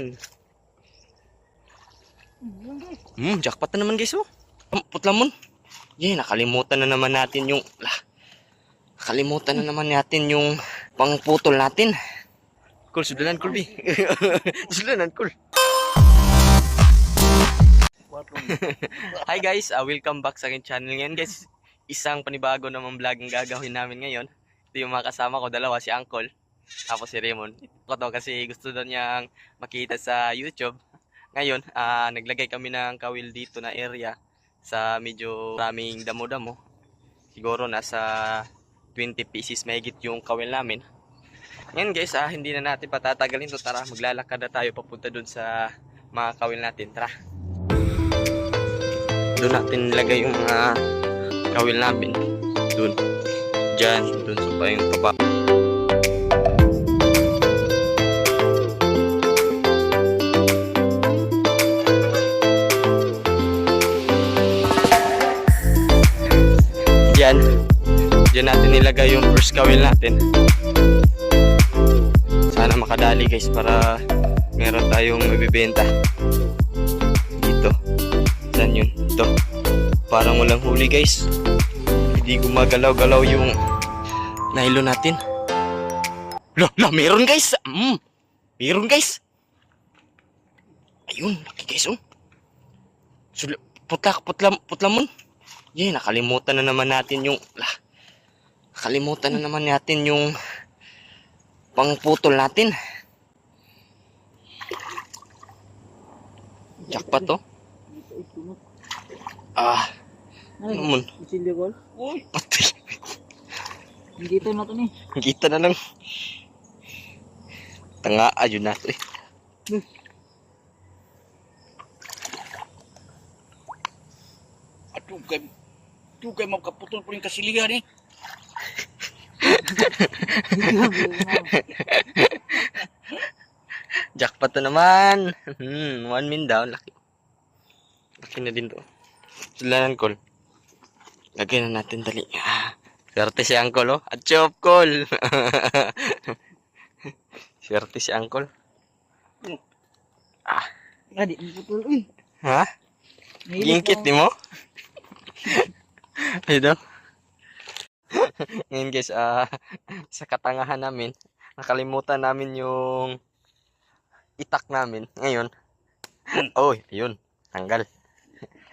naman. Hmm, jackpot na naman guys oh. Um, Putlamon. Yeah, nakalimutan na naman natin yung... Lah, nakalimutan na naman natin yung pangputol natin. Cool, sudalan cool, bi. sudalan cool. Hi guys, uh, welcome back sa aking channel ngayon guys. Isang panibago namang vlog ang gagawin namin ngayon. Ito yung mga kasama ko, dalawa, si Uncle, tapos si Raymond. To kasi gusto daw niyang makita sa YouTube. Ngayon, ah, naglagay kami ng kawil dito na area sa medyo maraming damo-damo. Siguro nasa 20 pieces mahigit yung kawil namin. Ngayon guys, ah, hindi na natin patatagalin to. Tara, maglalakad na tayo papunta dun sa mga kawil natin. Tara. Doon natin nilagay yung mga kawil namin. Doon. Diyan. Doon sa pa yung baba. Diyan natin nilagay yung first kawil natin. Sana makadali guys para meron tayong mabibenta. Dito. Saan yun? Ito. Parang walang huli guys. Hindi gumagalaw-galaw yung nylon natin. Lah, lah, meron guys. Mm, meron guys. Ayun, laki guys oh. Sula, putla, putla, putlamon. Yeah, nakalimutan na naman natin yung, lah, nakalimutan na naman natin yung pangputol natin. Jackpot to. Ah, Ay, naman. Silya Gol. Uy, Patay. na to ni. Kita na lang. Tanga, ayun na to eh. Aduh, kay Aduh, kay magkaputol po yung kasilihan eh. Jackpot to naman. Hmm, one min down. Laki. Laki na din to. Sulanan call. Lagyan na natin dali. Ah, Swerte si Uncle oh. At chop call. Swerte si Uncle. Adi, putol. Uy, Ha? Gingkit di mo? Ayun daw. Ngayon guys, ah sa katangahan namin, nakalimutan namin yung itak namin. Ngayon, oy, ayun, tanggal.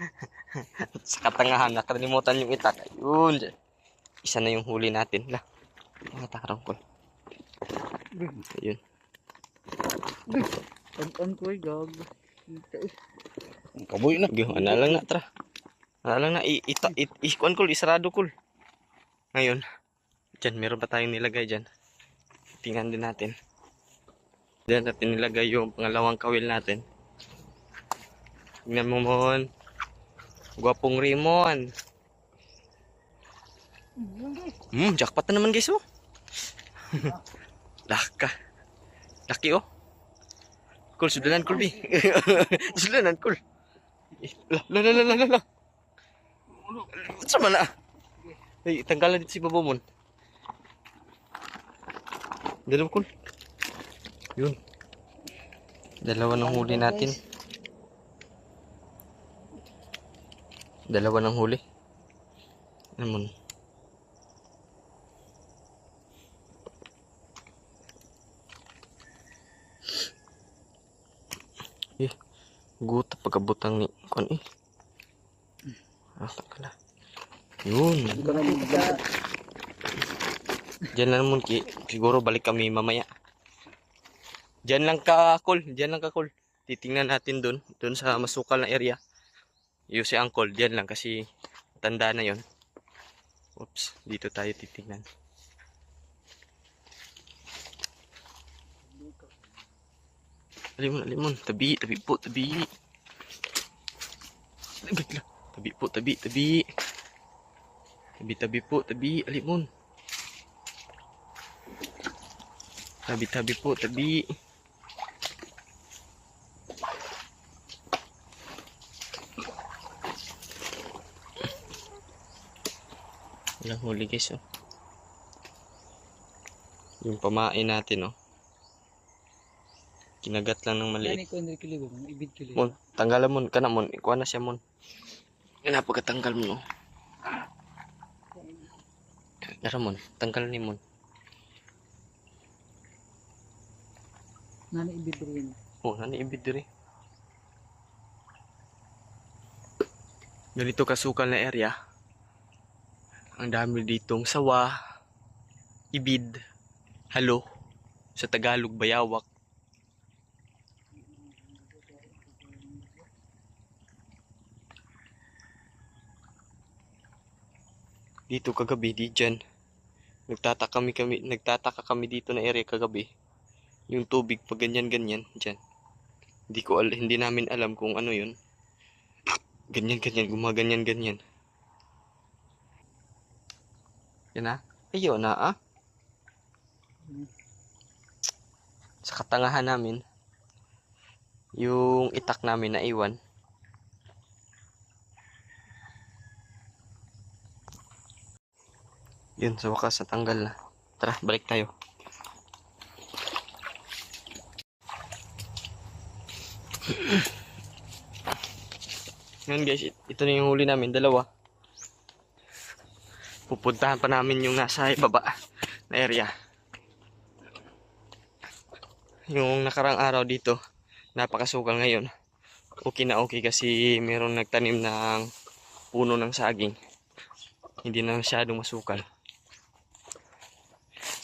sa katangahan, nakalimutan yung itak. Ayun, isa na yung huli natin. Lah, mga tarong ko. Ayun. An-an ko ay gag. Kaboy na. Ana lang na tra. Ana lang na i ita i, i, kuan kul isarado kul. Ngayon, diyan meron pa tayong nilagay diyan. Tingnan din natin. Diyan natin nilagay yung pangalawang kawil natin. Tingnan mo mon. Gwapong Rimon. Hmm, jackpot na naman guys oh. Laka. Laki oh. Cool, sudalan cool bi. sudalan cool. La la la la la la. Sa mana? Ay, tanggalan dito si Babomon. Dalawa cool. Yun. Dalawa ng huli natin. Dalawa ng huli. Ano? Eh, guta pagkabutang ni kon eh. Ah, takala. Yun. Diyan lang ki. Siguro balik kami mamaya. Diyan lang ka, Kol. Diyan lang ka, Kol. Titingnan natin dun. Dun sa masukal na area. Yung si Uncle. Diyan lang kasi tanda na yon. Oops. Dito tayo titingnan. Alimon, alimon. Tabi, tabi po, tabi. Bigla. Tabi po, tabi, tabi. Tabi, tabi po, tabi. Alimon. Tabi-tabi po, tabi. Walang huli guys, oh. Yung pamain natin, oh. Kinagat lang ng maliit. Mon, tanggalan mon, ikuha na siya mon. Yan pagkatanggal mo no. Dara mon, tanggal ni mon. Nani ibid rin. Oh, nani ibid diri. Ganito kasukal na area. Ang dami ditong sawa, ibid, halo, sa Tagalog bayawak. Dito kagabi, di dyan. Nagtataka kami, kami, nagtataka kami dito na area kagabi. Yung tubig pag ganyan ganyan diyan. Hindi ko al hindi namin alam kung ano 'yun. Ganyan ganyan gumaganyan ganyan. Yan na. Ayun na ah. Sa katangahan namin yung itak namin na iwan. Yun, sa wakas natanggal na. Tara, balik tayo. Ngayon guys, it- ito na yung huli namin, dalawa. Pupuntahan pa namin yung nasa baba na area. Yung nakarang araw dito, napakasukal ngayon. Okay na okay kasi meron nagtanim ng puno ng saging. Hindi na masyadong masukal.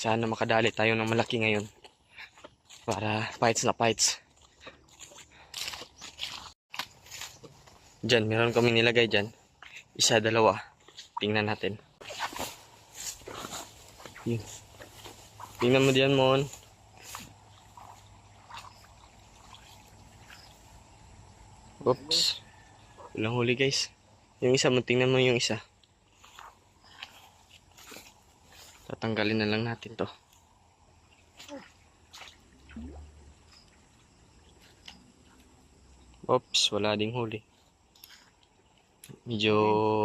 Sana makadali tayo ng malaki ngayon. Para fights na fights. Diyan, meron kami nilagay dyan. Isa, dalawa. Tingnan natin. Yun. Tingnan mo diyan, Mon. Oops. Walang huli, guys. Yung isa mo, tingnan mo yung isa. Tatanggalin na lang natin to. Oops, wala ding huli. Medyo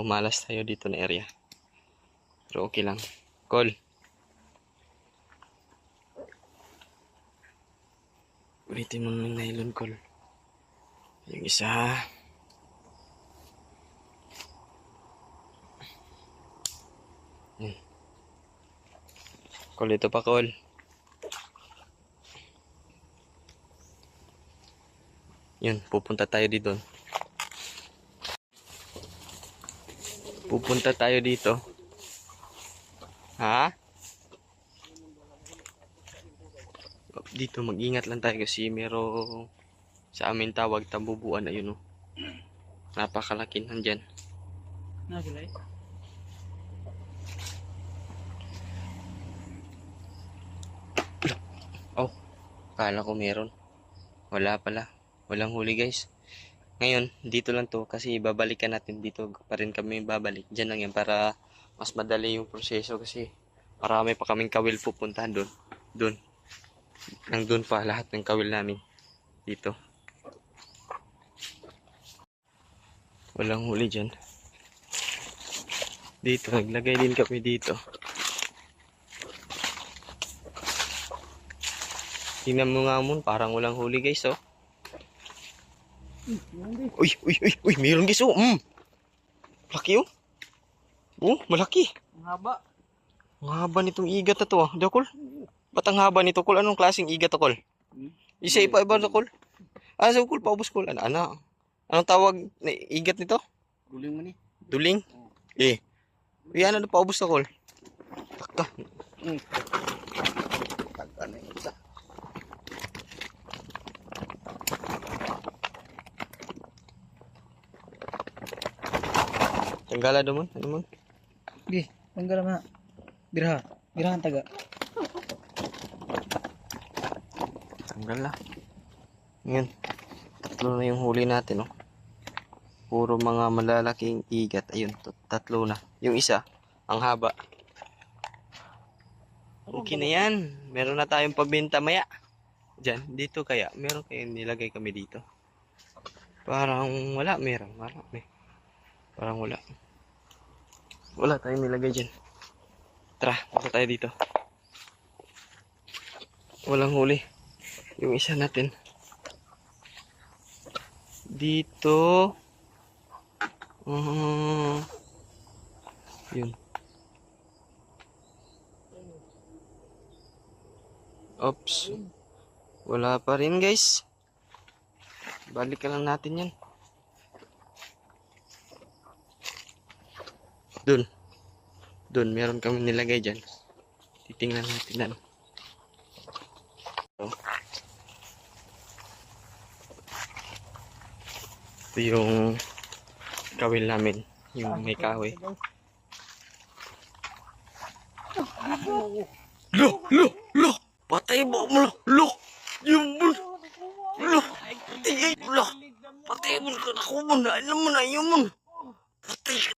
malas tayo dito na area. Pero okay lang. Call. Ulitin mo ng nylon call. Yung isa. Call pa call. Yun, pupunta tayo dito. Pupunta tayo dito. Ha? Dito mag-ingat lang tayo kasi merong sa amin tawag tambubuan ayun oh. Napakalaki nandyan. Nagulay. Kala ko meron. Wala pala. Walang huli guys. Ngayon, dito lang to kasi babalikan natin dito pa rin kami babalik. Diyan lang yan para mas madali yung proseso kasi marami pa kaming kawil pupuntahan doon. Doon. Nandun pa lahat ng kawil namin. Dito. Walang huli dyan. Dito, naglagay din kami dito. Tingnan mo nga mun, parang walang huli guys, oh. Uy, uy, uy, uy, mayroon guys, oh. Mm. Laki, oh. Oh, malaki. Ang haba. Ang haba nitong igat na to, ah. Dakol. Ba't ang haba nito, Kol? Anong klaseng igat to, Kol? Isa ipa iba na, Kol. Ah, so, Kol, paubos, Kol. Ano, ano? Anong tawag na igat nito? Guling mo ni. Duling? Eh. Uy, ano na paubos na, Kol? Taka. Taga na yung isa. Tanggala doon, Mon. Ano, Mon? Di, tanggal na. Birha. Birha ang taga. Tanggal na. Ngayon, tatlo na yung huli natin, oh. Puro mga malalaking igat. Ayun, tat- tatlo na. Yung isa, ang haba. Okay na yan. Meron na tayong pabenta maya. Diyan, dito kaya. Meron kayong nilagay kami dito. Parang wala, meron. Marami. Parang wala. Wala tayong nilagay dyan. Tara, punta tayo dito. Walang huli. Yung isa natin. Dito. Ah. yun. Oops. Wala pa rin guys. Balik ka lang natin yan. Dun. Dun, meron kami nilagay dyan. Titingnan natin ano. So, ito yung kawil namin. Yung may kahoy. Lo! Lo! Lo! Patay mo mo! Lo! Yung mo! Lo! Tigay! Lo! Patay mo ka! Mo na! Alam mo na! Yung mo! Patay!